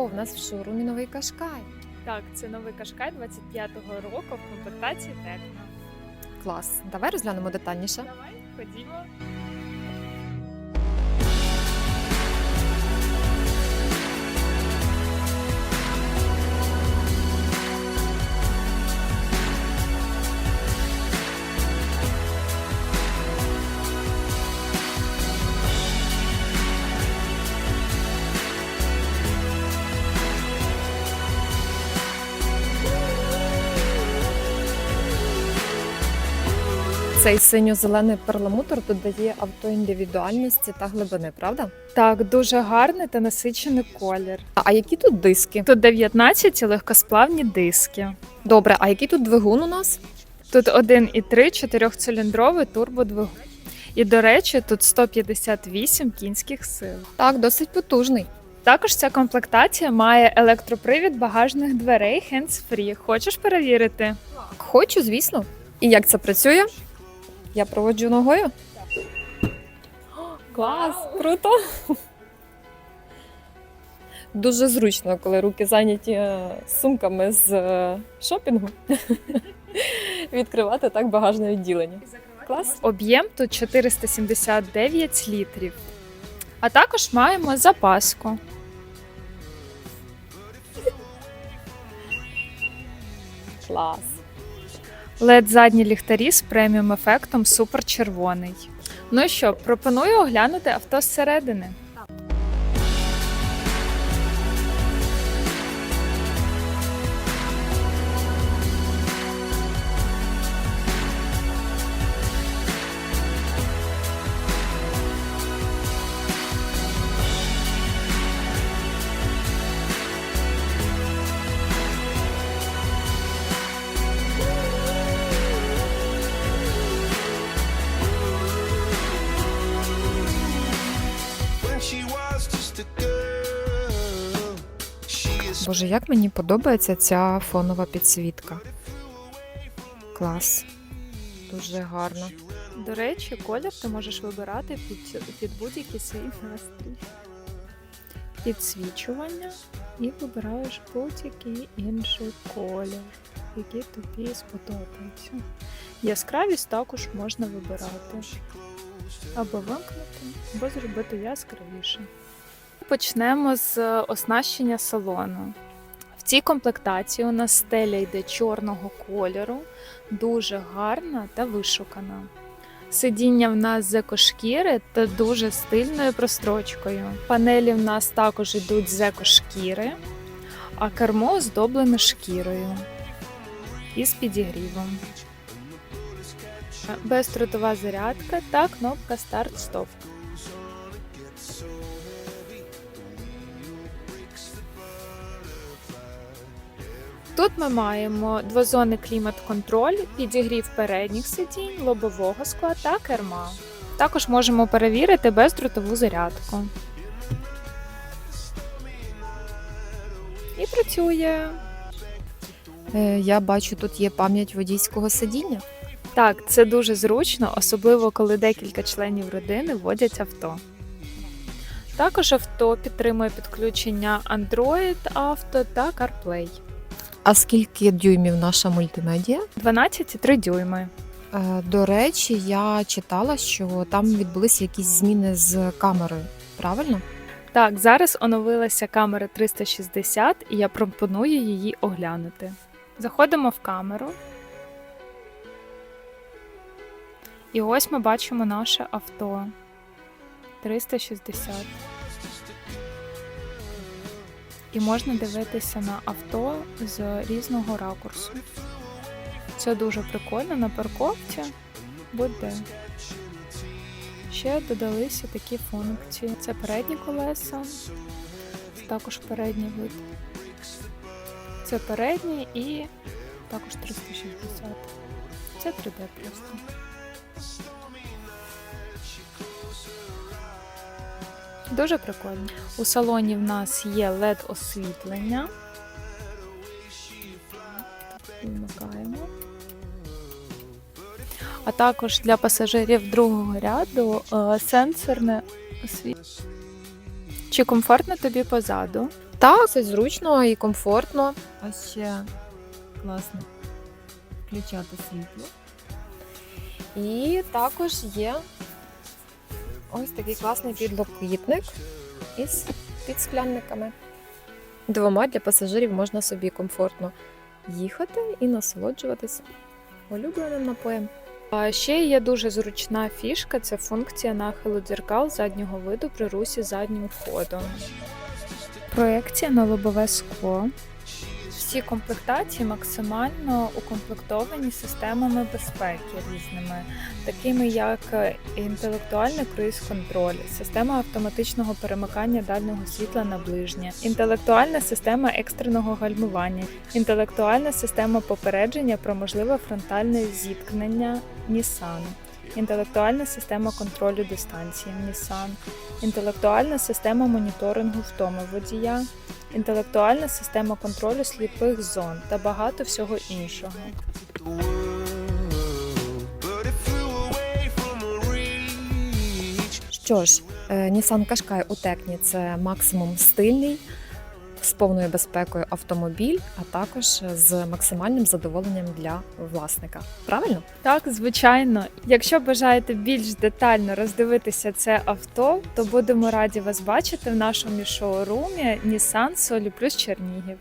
О, в нас в шоурумі новий кашкай. Так, це новий кашкай 25-го року в комплектації Текно. Клас. Давай розглянемо детальніше. Давай, ходімо. Цей синьо-зелений перламутр додає авто індивідуальності та глибини, правда? Так, дуже гарний та насичений колір. А а які тут диски? Тут 19 легкосплавні диски. Добре, а який тут двигун у нас? Тут 1,3 чотирьохциліндровий турбодвигун. І, до речі, тут 158 кінських сил. Так, досить потужний. Також ця комплектація має електропривід багажних дверей hands-free. Хочеш перевірити? Хочу, звісно. І як це працює? Я проводжу ногою. Клас, круто. Дуже зручно, коли руки зайняті е, сумками з е, шопінгу. Відкривати так багажне відділення. Клас. Об'єм тут 479 літрів. А також маємо запаску. Клас. Led задні ліхтарі з преміум ефектом супер червоний. Ну що, пропоную оглянути авто зсередини. Боже, як мені подобається ця фонова підсвітка. Клас. Дуже гарно. До речі, колір ти можеш вибирати під, під будь-який свій настрій. Підсвічування і вибираєш будь-який інший колір, який тобі сподобається. Яскравість також можна вибирати. Або вимкнути, або зробити яскравіше. Почнемо з оснащення салону. В цій комплектації у нас стеля йде чорного кольору, дуже гарна та вишукана. Сидіння в нас з екошкіри та дуже стильною прострочкою. Панелі в нас також йдуть з екошкіри, а кермо оздоблене шкірою і з підігрівом. Бездротова зарядка та кнопка старт-стоп. Тут ми маємо двозонний клімат-контроль, підігрів передніх сидінь, лобового скла та керма. Також можемо перевірити бездротову зарядку. І працює. Е, я бачу, тут є пам'ять водійського сидіння. Так, це дуже зручно, особливо коли декілька членів родини водять авто. Також авто підтримує підключення Android Auto та CarPlay. А скільки дюймів наша мультимедіа? 12,3 дюйми. Е, До речі, я читала, що там відбулися якісь зміни з камерою. Правильно? Так, зараз оновилася камера 360 і я пропоную її оглянути. Заходимо в камеру. І ось ми бачимо наше авто 360. І можна дивитися на авто з різного ракурсу. Це дуже прикольно на парковці. Будь-де. Ще додалися такі функції. Це передні колеса, це також передній вид. Це передній і також 360. Це 3D просто. Дуже прикольно. У салоні в нас є LED освітлення. Вмикаємо. А також для пасажирів другого ряду е, сенсорне освітлення. Чи комфортно тобі позаду? Так, це зручно і комфортно. А ще класно включати світло. І також є ось такий класний підлокітник із підсклянниками. Двома для пасажирів можна собі комфортно їхати і насолоджуватися улюбленим напоєм. А ще є дуже зручна фішка це функція нахилу дзеркал заднього виду при русі заднім ходом. Проекція на лобове скло. Всі комплектації максимально укомплектовані системами безпеки різними, такими як е, інтелектуальний круїз-контроль, система автоматичного перемикання дальнього світла на ближнє, інтелектуальна система екстреного гальмування, інтелектуальна система попередження про можливе фронтальне зіткнення Nissan, інтелектуальна система контролю дистанції Nissan, інтелектуальна система моніторингу втоми водія, інтелектуальна система контролю сліпих зон та багато всього іншого. Що ж, Нісан Nissan Qashqai у Текні це максимум стильний, з повною безпекою автомобіль, а також з максимальним задоволенням для власника. Правильно? Так, звичайно. Якщо бажаєте більш детально роздивитися це авто, то будемо раді вас бачити в нашому шоурумі Nissan Solі Плюс Чернігів.